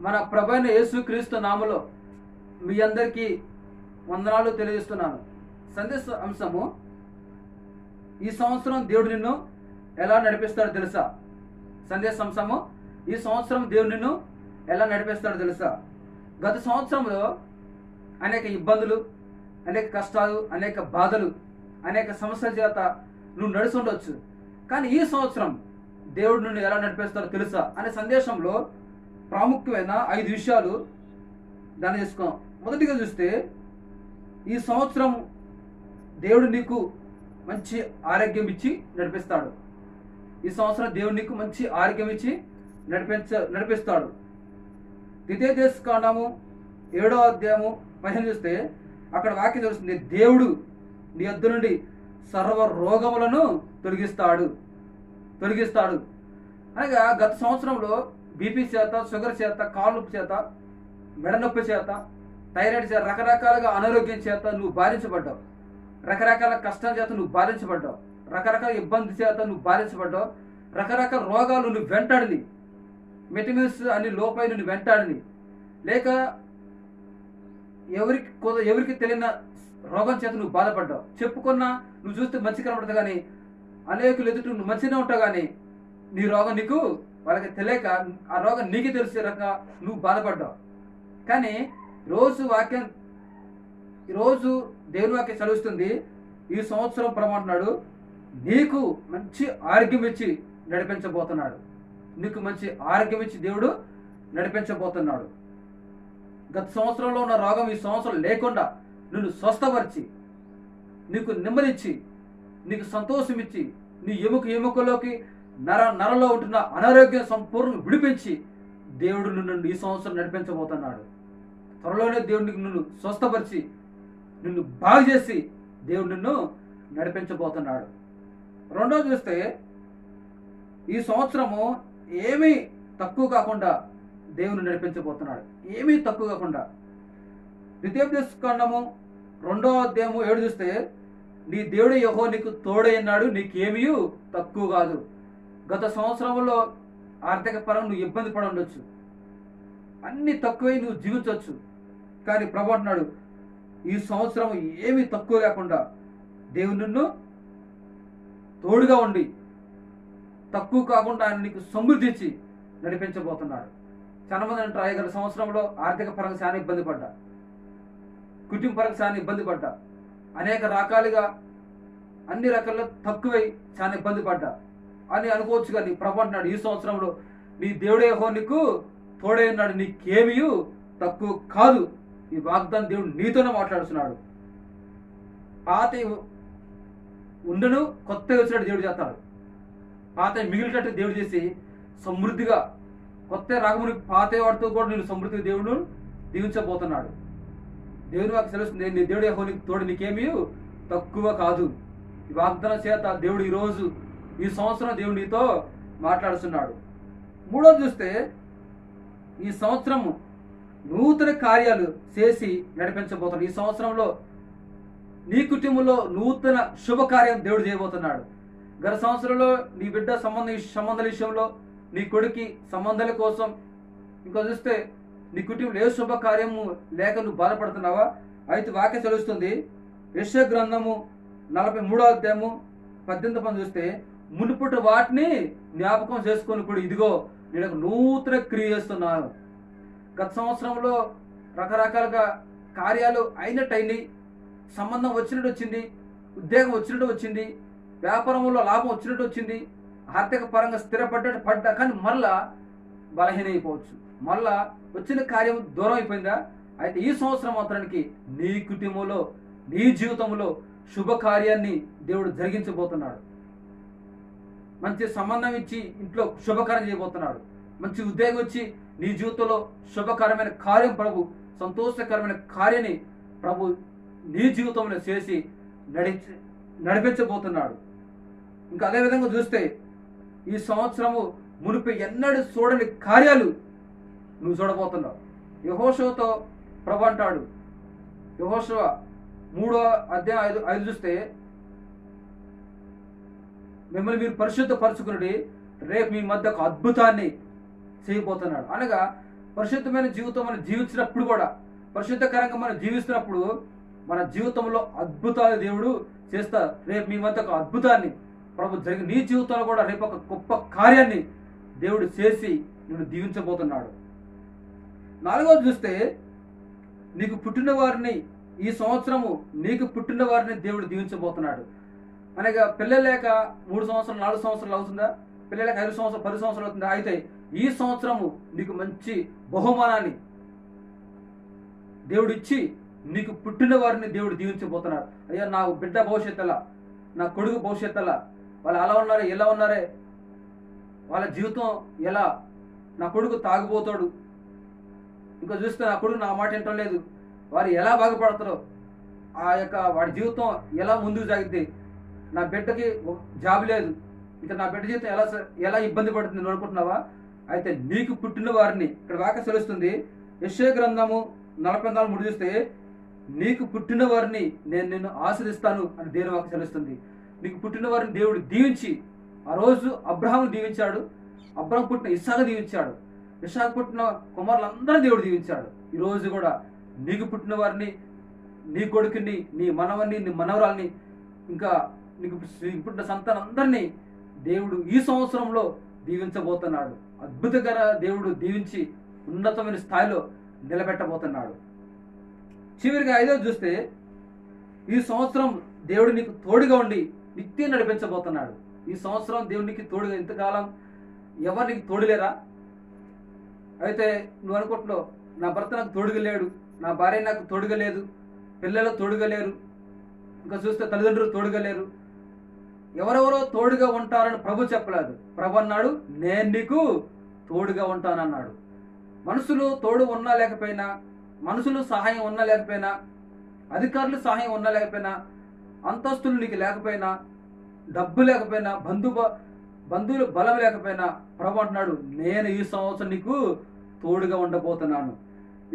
మన ప్రభైన యేసుక్రీస్తు నామలో మీ అందరికీ వందనాలు తెలియజేస్తున్నాను. సందేశ అంశము ఈ సంవత్సరం దేవుడు నిన్ను ఎలా నడిపిస్తాడో తెలుసా? సందేశ అంశము ఈ సంవత్సరం దేవుడు నిన్ను ఎలా నడిపిస్తాడో తెలుసా? గత సంవత్సరంలో అనేక ఇబ్బందులు అనేక కష్టాలు అనేక బాధలు అనేక సమస్యల చేత నువ్వు నడిచి ఉండొచ్చు. కానీ ఈ సంవత్సరం దేవుడు నిన్ను ఎలా నడిపిస్తారో తెలుసా? అనే సందేశంలో ప్రాముఖ్యమైన ఐదు విషయాలు ధ్యానం చేసుకున్నాం. మొదటిగా చూస్తే ఈ సంవత్సరం దేవుడు నీకు మంచి ఆరోగ్యం ఇచ్చి నడిపిస్తాడు. ఈ సంవత్సరం దేవుడు నీకు మంచి ఆరోగ్యం ఇచ్చి నడిపించ నడిపిస్తాడు. ద్వితీయ దేశకాండము ఏడో అధ్యాయము పైన చూస్తే అక్కడ వాక్యం తెలుస్తుంది దేవుడు నీ అద్దు నుండి సర్వ రోగములను తొలగిస్తాడు. తొలగిస్తాడు. అనగా గత సంవత్సరంలో బీపీ చేత షుగర్ చేత కాళ్ళు చేత మెడనొప్పి చేత థైరాయిడ్ చేత రకరకాలుగా అనారోగ్యం చేత నువ్వు బాధించబడ్డావు. రకరకాల కష్టం చేత నువ్వు బాధించబడ్డావు. రకరకాల ఇబ్బంది చేత నువ్వు బాధించబడ్డావు. రకరకాల రోగాలు నువ్వు వెంటాడిని విటమిన్స్ అన్ని లోపై నువ్వు వెంటాడిని లేక ఎవరికి ఎవరికి తెలియని రోగం చేత నువ్వు బాధపడ్డావు. చెప్పుకున్నా నువ్వు చూస్తే మంచి కనబడదు కానీ అనేకులు ఎదుటి నువ్వు మంచిగా ఉంటావు కానీ నీ రోగం నీకు వాళ్ళకి తెలియక ఆ రోగం నీకే తెలిసే రకంగా నువ్వు బాధపడ్డావు. కానీ రోజు వాక్యం ఈరోజు దేవుని వాక్యం చదువుతుంది ఈ సంవత్సరం ప్రమంటున్నాడు నీకు మంచి ఆరోగ్యం ఇచ్చి నడిపించబోతున్నాడు. నీకు మంచి ఆరోగ్యం ఇచ్చి దేవుడు నడిపించబోతున్నాడు. గత సంవత్సరంలో ఉన్న రోగం ఈ సంవత్సరం లేకుండా నిన్ను స్వస్థపరిచి నీకు నెమ్మదిచ్చి నీకు సంతోషం ఇచ్చి నీ ఎముక ఎముకలోకి నర నరలో ఉంటున్న అనారోగ్యం సంపూర్ణ విడిపించి దేవుడు నిన్ను ఈ సంవత్సరం నడిపించబోతున్నాడు. త్వరలోనే దేవుడికి నిన్ను స్వస్థపరిచి నిన్ను బాగు చేసి దేవుడు నిన్ను నడిపించబోతున్నాడు. రెండో చూస్తే ఈ సంవత్సరము ఏమీ తక్కువ కాకుండా దేవుని నడిపించబోతున్నాడు. ఏమీ తక్కువ కాకుండా. ద్వితీయోపదేశకాండము రెండో అధ్యాయము ఏడు చూస్తే నీ దేవుడు యహో నీకు తోడైనాడు నీకేమీ తక్కువ కాదు. గత సంవత్సరంలో ఆర్థిక పరంగా నువ్వు ఇబ్బంది పడి ఉండొచ్చు. అన్ని తక్కువై నువ్వు జీవించవచ్చు కానీ ప్రభు అంటున్నాడు ఈ సంవత్సరం ఏమీ తక్కువ లేకుండా దేవుడు నిన్ను తోడుగా ఉండి తక్కువ కాకుండా ఆయన నీకు సమృద్ధించి నడిపించబోతున్నాడు. చాలా మంది అంటారు ఐదు సంవత్సరంలో ఆర్థిక పరంగా చాలా ఇబ్బంది పడ్డా. కుటుంబ పరంగా చాలా ఇబ్బంది పడ్డా. అనేక రకాలుగా అన్ని రకాల్లో తక్కువై చాలా ఇబ్బంది పడ్డా. అని అనుకోవచ్చు కానీ ప్రభు అంటున్నాడు ఈ సంవత్సరంలో నీ దేవుడే హో నీకు తోడే ఉన్నాడు నీకేమీ తక్కువ కాదు. ఈ వాగ్దానం దేవుడు నీతోనే మాట్లాడుతున్నాడు. పాత ఉండను కొత్త వచ్చినట్టు దేవుడు చేస్తాడు. పాత మిగిలినట్టు దేవుడు చేసి సమృద్ధిగా కొత్త రాగముని పాత వాడితో కూడా నేను సమృద్ధిగా దేవుడు దీవించబోతున్నాడు. దేవుని వాకి తెలుస్తుంది నీ దేవుడు యెహోవా నీకు తోడు నీకేమీ తక్కువ కాదు. ఈ వాగ్దానం చేత దేవుడు ఈరోజు ఈ సంవత్సరం దేవుడు నీతో మాట్లాడుతున్నాడు. మూడోది చూస్తే ఈ సంవత్సరం నూతన కార్యాలు చేసి నడిపించబోతున్నాడు. ఈ సంవత్సరంలో నీ కుటుంబంలో నూతన శుభకార్యం దేవుడు చేయబోతున్నాడు. గత సంవత్సరంలో నీ బిడ్డ సంబంధ సంబంధాల విషయంలో నీ కొడుకి సంబంధాల కోసం ఇంకా చూస్తే నీ కుటుంబంలో ఏ శుభకార్యము లేక నువ్వు బాధపడుతున్నావా? అయితే వాక్య చదువుతుంది యశ గ్రంథము నలభై మూడో అధ్యాయము పద్దెనిమిది పని చూస్తే మునుపటి వాటిని జ్ఞాపకం చేసుకొని కూడా ఇదిగో నేను ఒక నూతన క్రియ చేస్తున్నాను. గత సంవత్సరంలో రకరకాలుగా కార్యాలు అయినట్టు అయినాయి సంబంధం వచ్చినట్టు వచ్చింది. ఉద్యోగం వచ్చినట్టు వచ్చింది. వ్యాపారంలో లాభం వచ్చినట్టు వచ్చింది. ఆర్థిక పరంగా స్థిరపడ్డట్టు పడ్డా కానీ మళ్ళా బలహీన అయిపోవచ్చు మళ్ళా వచ్చిన కార్యం దూరం అయిపోయిందా? అయితే ఈ సంవత్సరం మాత్రానికి నీ కుటుంబంలో నీ జీవితంలో శుభకార్యాన్ని దేవుడు జరిగించబోతున్నాడు. మంచి సంబంధం ఇచ్చి ఇంట్లో శుభకార్యం చేయబోతున్నాడు మంచి ఉద్యోగం వచ్చి నీ జీవితంలో శుభకరమైన కార్యం ప్రభు సంతోషకరమైన కార్యాన్ని ప్రభు నీ జీవితంలో చేసి నడిచి నడిపించబోతున్నాడు. ఇంకా అదేవిధంగా చూస్తే ఈ సంవత్సరము మునిపి ఎన్నడూ చూడని కార్యాలు నువ్వు చూడబోతున్నావు. యహోషోతో ప్రభు అంటాడు. యహోషవ మూడో అధ్యాయం ఐదు ఐదు చూస్తే మిమ్మల్ని మీరు పరిశుద్ధపరచుకుని రేపు మీ మధ్య ఒక అద్భుతాన్ని చేయబోతున్నాడు. అనగా పరిశుద్ధమైన జీవితం మనం జీవించినప్పుడు కూడా పరిశుద్ధకరంగా మనం జీవిస్తున్నప్పుడు మన జీవితంలో అద్భుతాలు దేవుడు చేస్తారు. రేపు మీ మధ్య ఒక అద్భుతాన్ని ప్రభు జరిగి నీ జీవితంలో కూడా రేపు ఒక గొప్ప కార్యాన్ని దేవుడు చేసి నిన్ను దీవించబోతున్నాడు. నాలుగవది చూస్తే నీకు పుట్టిన వారిని ఈ సంవత్సరము నీకు పుట్టిన వారిని దేవుడు దీవించబోతున్నాడు. అనగా పిల్లలు లేక మూడు సంవత్సరాలు నాలుగు సంవత్సరాలు అవుతుందా? పిల్లలు లేక ఐదు సంవత్సరాలు పది సంవత్సరాలు అవుతుందా? అయితే ఈ సంవత్సరము నీకు మంచి బహుమానాన్ని దేవుడు ఇచ్చి నీకు పుట్టిన వారిని దేవుడు దీవించబోతున్నాడు. అయ్యా నా బిడ్డ భవిష్యత్తు ఎలా నా కొడుకు భవిష్యత్తు ఎలా వాళ్ళు అలా ఉన్నారే ఎలా ఉన్నారే వాళ్ళ జీవితం ఎలా? నా కొడుకు తాగుబోతాడు. ఇంకా చూస్తే నా కొడుకు నా మాట వింటం లేదు వారు ఎలా బాగుపడతారో ఆ యొక్క వాడి జీవితం ఎలా ముందుకు సాగిద్ది? నా బిడ్డకి ఒక జాబ్ లేదు. ఇక నా బిడ్డ జీవితం ఎలా ఎలా ఇబ్బంది పడుతుంది నువ్వు అనుకుంటున్నావా? అయితే నీకు పుట్టిన వారిని ఇక్కడ వాక తెలుస్తుంది యశ్వ గ్రంథము నలభై నాలుగు ముడిస్తే నీకు పుట్టిన వారిని నేను నిన్ను ఆశ్రదిస్తాను అని దేవుని వాక తెలుస్తుంది నీకు పుట్టిన వారిని దేవుడు దీవించి ఆ రోజు అబ్రహాం దీవించాడు అబ్రహం పుట్టిన ఇస్సాకు దీవించాడు ఇస్సాకు పుట్టిన కుమారులందరూ దేవుడు దీవించాడు. ఈరోజు కూడా నీకు పుట్టిన వారిని నీ కొడుకుని నీ మనవని నీ మనవరాల్ని ఇంకా నీకు నీకు పుట్టిన సంతానం అందరినీ దేవుడు ఈ సంవత్సరంలో దీవించబోతున్నాడు. అద్భుతకర దేవుడు దీవించి ఉన్నతమైన స్థాయిలో నిలబెట్టబోతున్నాడు. చివరిగా ఐదో చూస్తే ఈ సంవత్సరం దేవుడు నీకు తోడుగా ఉండి నిత్యం నడిపించబోతున్నాడు. ఈ సంవత్సరం దేవునికి తోడుగా ఇంతకాలం ఎవరు నీకు తోడులేరా అయితే నువ్వు అనుకుంటున్నావు నా భర్త నాకు తోడుగా లేడు నా భార్య నాకు తోడుగా లేదు పిల్లలు తోడుగా లేరు ఇంకా చూస్తే తల్లిదండ్రులు తోడుగా లేరు ఎవరెవరో తోడుగా ఉంటారని ప్రభు చెప్పలేదు. ప్రభు అన్నాడు నేను నీకు తోడుగా ఉంటానన్నాడు. మనుషులు తోడు ఉన్నా లేకపోయినా మనుషులు సహాయం ఉన్నా లేకపోయినా అధికారులు సహాయం ఉన్నా లేకపోయినా అంతస్తులు నీకు లేకపోయినా డబ్బు లేకపోయినా బంధు బంధువులు బలం లేకపోయినా ప్రభు అంటున్నాడు నేను ఈ సంవత్సరం నీకు తోడుగా ఉండబోతున్నాను.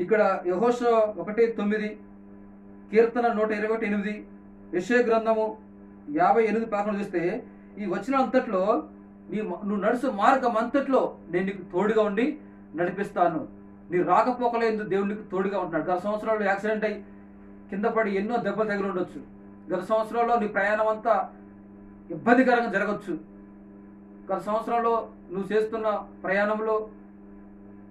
ఇక్కడ యహోష ఒకటి తొమ్మిది కీర్తన నూట ఇరవై ఒకటి ఎనిమిది యశ్వ గ్రంథము యాభై ఎనిమిది పదకొండు చూస్తే ఈ వచ్చిన అంతట్లో నీ నువ్వు నడుచు మార్గం అంతట్లో నేను నీకు తోడుగా ఉండి నడిపిస్తాను. నీ రాకపోకలేదు దేవుడు నీకు తోడుగా ఉంటున్నాడు. గత సంవత్సరాల్లో యాక్సిడెంట్ అయ్యి కింద పడి ఎన్నో దెబ్బలు తగిలి ఉండొచ్చు. గత సంవత్సరాల్లో నీ ప్రయాణం అంతా ఇబ్బందికరంగా జరగచ్చు. గత సంవత్సరంలో నువ్వు చేస్తున్న ప్రయాణంలో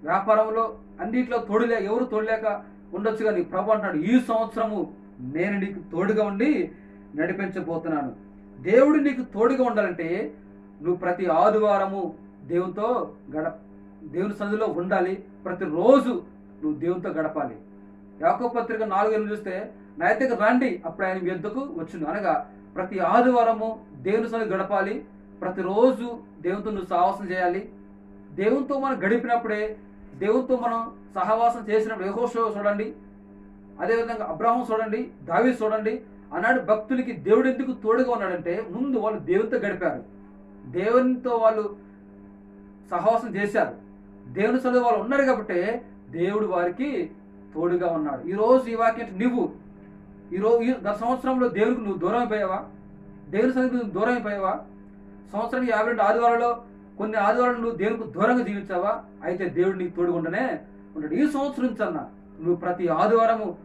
వ్యాపారంలో అన్నిట్లో తోడులే ఎవరు తోడులేక ఉండొచ్చు కానీ ప్రభు అంటున్నాడు. ఈ సంవత్సరము నేను నీకు తోడుగా ఉండి నడిపించబోతున్నాను. దేవుడు నీకు తోడుగా ఉండాలంటే నువ్వు ప్రతి ఆదివారము దేవునితో గడ దేవుని సన్నిధిలో ఉండాలి. ప్రతిరోజు నువ్వు దేవునితో గడపాలి. యాకో పత్రిక నాలుగు ఎనిమిది చూస్తే నా ఎద్దకు రండి అప్పుడు ఆయన మీ ఎద్దకు వచ్చును. అనగా ప్రతి ఆదివారము దేవుని సన్నిధి గడపాలి. ప్రతిరోజు దేవునితో నువ్వు సహవాసం చేయాలి. దేవునితో మనం గడిపినప్పుడే దేవునితో మనం సహవాసం చేసినప్పుడు యెహోషువ చూడండి. అదేవిధంగా అబ్రాహం చూడండి దావి చూడండి. ఆనాడు భక్తులకి దేవుడు ఎందుకు తోడుగా ఉన్నాడంటే ముందు వాళ్ళు దేవునితో గడిపారు. దేవునితో వాళ్ళు సహవాసం చేశారు. దేవుని చదువు వాళ్ళు ఉన్నారు కాబట్టి దేవుడు వారికి తోడుగా ఉన్నాడు. ఈరోజు ఈ వాక్యం నువ్వు ఈ రోజు ఈ గత సంవత్సరంలో దేవుడికి నువ్వు దూరం అయిపోయావా దేవుని సన్నిధికి నువ్వు దూరం అయిపోయావా సంవత్సరానికి యాభై రెండు ఆదివారాల్లో కొన్ని ఆదివారాలు నువ్వు దేవునికి దూరంగా జీవించావా? అయితే దేవుడు నీకు తోడుగా ఉండనే ఉన్నాడు. ఈ సంవత్సరం నుంచి అన్న నువ్వు ప్రతి ఆదివారము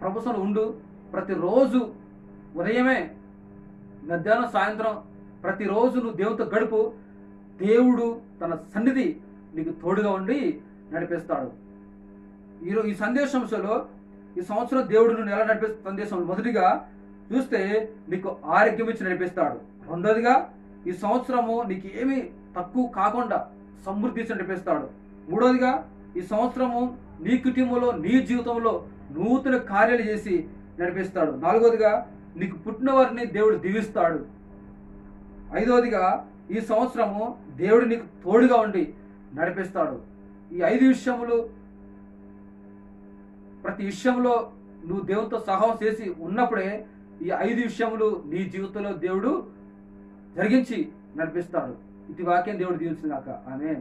ప్రభుత్వం ఉండు ప్రతిరోజు ఉదయమే మధ్యాహ్నం సాయంత్రం ప్రతిరోజు నువ్వు దేవుతో గడుపు. దేవుడు తన సన్నిధి నీకు తోడుగా ఉండి నడిపిస్తాడు. ఈరోజు ఈ సందేశంలో ఈ సంవత్సరం దేవుడు నువ్వు ఎలా నడిపిస్తా సందేశం మొదటిగా చూస్తే నీకు ఆరోగ్యం ఇచ్చి నడిపిస్తాడు. రెండోదిగా ఈ సంవత్సరము నీకు ఏమీ తక్కువ కాకుండా సమృద్ధి ఇచ్చి నడిపిస్తాడు. మూడోదిగా ఈ సంవత్సరము నీ కుటుంబంలో నీ జీవితంలో నూతన కార్యాలు చేసి నడిపిస్తాడు. నాలుగోదిగా నీకు పుట్టినవారిని దేవుడు దీవిస్తాడు. ఐదవదిగా ఈ సంవత్సరము దేవుడు నీకు తోడుగా ఉండి నడిపిస్తాడు. ఈ ఐదు విషయములు ప్రతి విషయంలో నువ్వు దేవునితో సహాయం చేసి ఉన్నప్పుడే ఈ ఐదు విషయములు నీ జీవితంలో దేవుడు జరిగించి నడిపిస్తాడు. ఇటు వాక్యం దేవుడు దీవించిన కాక ఆమె